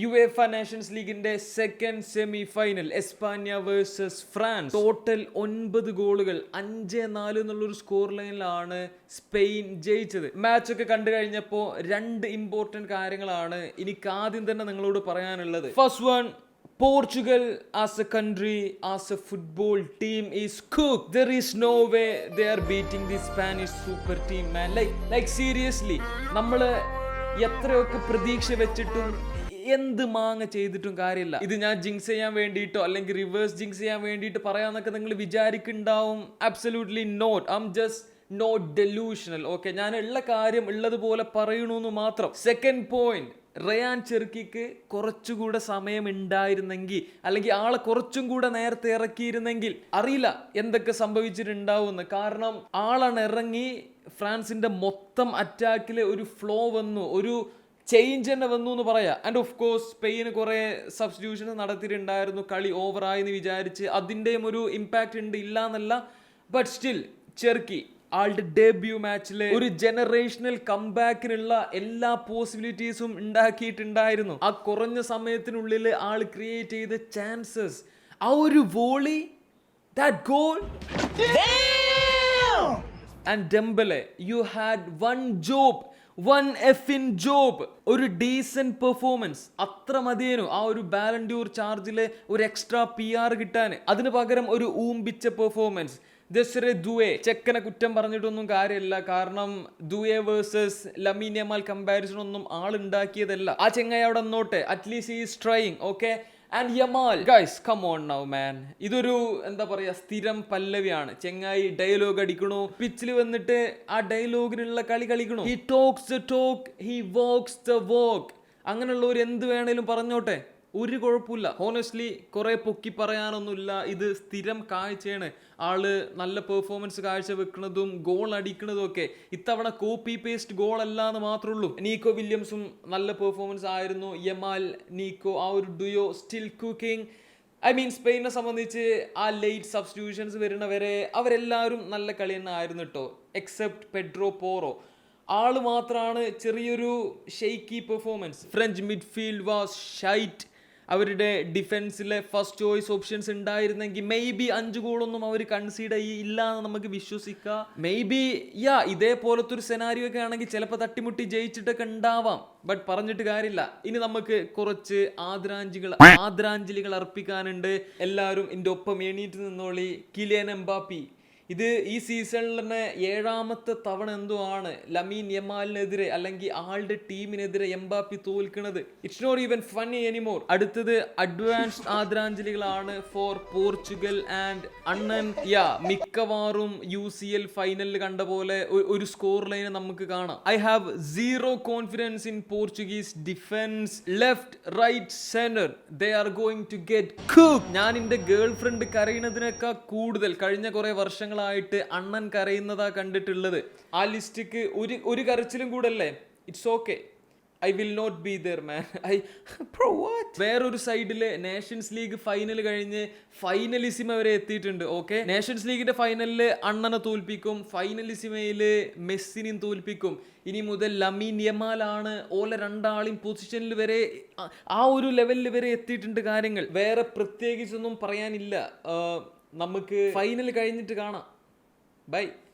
U എഫ nations ലീഗിന്റെ second semi final എസ്പാന്യ versus France total ഒൻപത് ഗോളുകൾ അഞ്ച് നാല് എന്നുള്ളൊരു സ്കോർ ലൈനിലാണ് സ്പെയിൻ ജയിച്ചത്. മാച്ച് ഒക്കെ കണ്ടു കഴിഞ്ഞപ്പോൾ രണ്ട് ഇമ്പോർട്ടന്റ് കാര്യങ്ങളാണ് എനിക്ക് ആദ്യം തന്നെ നിങ്ങളോട് പറയാനുള്ളത്. First one Portugal as a country as a football team is cook there is no way are beating the Spanish super team, man. Like, like seriously, നമ്മൾ എത്രയൊക്കെ പ്രതീക്ഷ വെച്ചിട്ടും എന്ത് മാങ്ങ ചെയ്തിട്ടും കാര്യമില്ല. ഇത് ഞാൻ ജിങ്സ് ചെയ്യാൻ വേണ്ടിയിട്ടോ അല്ലെങ്കിൽ റിവേഴ്സ് ജിങ്സ് ചെയ്യാൻ വേണ്ടിയിട്ട് പറയാമെന്നൊക്കെ നിങ്ങൾ വിചാരിക്കുന്നുണ്ടാവും. Absolutely not I'm just not delusional okay ഞാൻ ഉള്ള കാര്യം ഉള്ളതുപോലെ പറയണമെന്ന് മാത്രം. സെക്കൻഡ് പോയിന്റ് റയാൻ ചെറുക്കിക്ക് കുറച്ചുകൂടെ സമയം ഉണ്ടായിരുന്നെങ്കിൽ അല്ലെങ്കിൽ ആളെ കുറച്ചും കൂടെ നേരത്തെ ഇറക്കിയിരുന്നെങ്കിൽ അറിയില്ല എന്തൊക്കെ സംഭവിച്ചിട്ടുണ്ടാവുമെന്ന്. കാരണം ആളാണ് ഇറങ്ങി ഫ്രാൻസിന്റെ മൊത്തം അറ്റാക്കിലെ ഒരു ഫ്ലോ വന്നു. ഒരു ചേഞ്ച് തന്നെ വന്നു എന്ന് പറയാം. ആൻഡ് ഓഫ് കോഴ്സ് സ്പെയിന് കുറേ സബ്സ്റ്റിറ്റ്യൂഷൻസ് നടത്തിയിട്ടുണ്ടായിരുന്നു. കളി ഓവറായി എന്ന് വിചാരിച്ച് അതിന്റെയും ഒരു ഇമ്പാക്റ്റ് ഉണ്ട് ഇല്ല എന്നല്ല ബട്ട് സ്റ്റിൽ ചെർക്കി ആളുടെ ഡെബ്യൂ മാച്ചിലെ ഒരു ജനറേഷണൽ കംബാക്കിനുള്ള എല്ലാ പോസിബിലിറ്റീസും ഉണ്ടാക്കിയിട്ടുണ്ടായിരുന്നു. ആ കുറഞ്ഞ സമയത്തിനുള്ളിൽ ആൾ ക്രിയേറ്റ് ചെയ്ത ചാൻസസ് ആ ഒരു volley that goal and Dembele you had one job one effing job ഒരു ഡീസന്റ് പെർഫോമൻസ് അത്ര മതിയേനു ആ ഒരു ബാലൻഡ്യൂർ ചാർജിലെ ഒരു എക്സ്ട്രാ പി ആർ കിട്ടാൻ അതിന് പകരം ഒരു ഊമ്പിച്ച പെർഫോമൻസ് ദസ്രെ ദുവെ ചെക്കനെ കുറ്റം പറഞ്ഞിട്ടൊന്നും കാര്യമില്ല കാരണം ദുവെ വേഴ്സസ് ലമീനിയമാൽ കമ്പാരിസൺ ഒന്നും ആളുണ്ടാക്കിയതല്ല. ആ ചെങ്ങായി അവിടെ നിന്നോട്ടെ. At least is trying okay and Yamal guys come on now man ഇതൊരു എന്താ പറയാ സ്ഥിരം പല്ലവിയാണ്. ചെങ്ങായി ഡയലോഗ് അടിക്കണു. പിച്ചിൽ വന്നിട്ട് ആ ഡയലോഗിനുള്ള കളി കളിക്കണു. He talks talk he walks the walk അങ്ങനെയുള്ളവർ എന്ത് വേണേലും പറഞ്ഞോട്ടെ. ഒരു കുഴപ്പമില്ല. ഹോണസ്റ്റ്ലി കുറെ പൊക്കി പറയാനൊന്നുമില്ല. ഇത് സ്ഥിരം കാഴ്ചയാണ്. ആൾ നല്ല പെർഫോമൻസ് കാഴ്ച വെക്കുന്നതും ഗോൾ അടിക്കുന്നതും ഒക്കെ ഇത്തവണ കോപ്പി പേസ്റ്റ് ഗോൾ അല്ല എന്ന് മാത്രമേ ഉള്ളൂ നീക്കോ വില്യംസും നല്ല പെർഫോമൻസ് ആയിരുന്നു. യമാൽ നീക്കോ ആ ഒരു duo still cooking I mean സ്പെയിനെ സംബന്ധിച്ച് ആ ലേറ്റ് സബ്സ്റ്റിറ്റ്യൂഷൻസ് വരുന്നവരെ അവരെല്ലാവരും നല്ല കളി തന്നെ ആയിരുന്നു കേട്ടോ എക്സെപ്റ്റ് പെഡ്രോ പോറോ ആൾ മാത്രമാണ് ചെറിയൊരു shaky performance French midfield was shite അവരുടെ ഡിഫൻസിലെ ഫസ്റ്റ് ചോയ്സ് ഓപ്ഷൻസ് ഉണ്ടായിരുന്നെങ്കിൽ മേ ബി അഞ്ച് ഗോളൊന്നും അവർ കൺസീഡ് ചെയ്യില്ല എന്ന് നമുക്ക് വിശ്വസിക്കാം. മേ ബി യാ ഇതേപോലത്തെ ഒരു സെനാരിയോ ഒക്കെ ആണെങ്കിൽ ചിലപ്പോൾ തട്ടിമുട്ടി ജയിച്ചിട്ടൊക്കെ ഉണ്ടാവാം. ബട്ട് പറഞ്ഞിട്ട് കാര്യമില്ല. ഇനി നമുക്ക് കുറച്ച് ആദരാഞ്ജലികൾ ആദരാഞ്ജലികൾ അർപ്പിക്കാനുണ്ട്. എല്ലാവരും എന്റെ ഒപ്പം എണീറ്റ് നിന്നോളി. കിലിയൻ എംബാപ്പി ഇത് ഈ തന്നെ ഏഴാമത്തെ തവണ എന്തോ ആണ് ലമീൻ യമാലിനെതിരെ അല്ലെങ്കിൽ ആളുടെ ടീമിനെതിരെ Mbappe തോൽക്കുന്നത്? It's not even funny anymore അടുത്തത് അഡ്വാൻസ്ഡ് ആദരാഞ്ജലികളാണ് ഫോർ പോർച്ചുഗൽ ആൻഡ് അണ്ണൻ യാ മിക്കവാറും യു സി എൽ ഫൈനലിൽ കണ്ട പോലെ ഒരു സ്കോർ ലൈന് നമുക്ക് കാണാം. I have zero confidence in Portuguese defence left right centre they are going to get cook ഞാൻ എന്റെ ഗേൾ ഫ്രണ്ട് കരയുന്നതിനേക്കാൾ കൂടുതൽ കഴിഞ്ഞ കുറെ വർഷങ്ങളായിട്ട് അണ്ണൻ കരയുന്നതാ കണ്ടിട്ടുള്ളത്. ആ ലിസ്റ്റിക്ക് ഒരു ഒരു കരച്ചിലും കൂടെ അല്ലേ it's okay I will not be there man I വേറൊരു സൈഡിൽ നേഷൻസ് ലീഗ് ഫൈനൽ കഴിഞ്ഞ് ഫൈനലിസിമ വരെ എത്തിയിട്ടുണ്ട് ഓക്കെ നേഷൻസ് ലീഗിന്റെ ഫൈനലിൽ അണ്ണനെ തോൽപ്പിക്കും ഫൈനലിസിമയിൽ മെസ്സിനെയും തോൽപ്പിക്കും. ഇനി മുതൽ ലമീൻ ആണ് ഓല രണ്ടാളും പൊസിഷനിൽ വരെ ആ- ഒരു ലെവലിൽ വരെ എത്തിയിട്ടുണ്ട് കാര്യങ്ങൾ. വേറെ പ്രത്യേകിച്ചൊന്നും പറയാനില്ല. നമുക്ക് ഫൈനൽ കഴിഞ്ഞിട്ട് കാണാം. ബൈ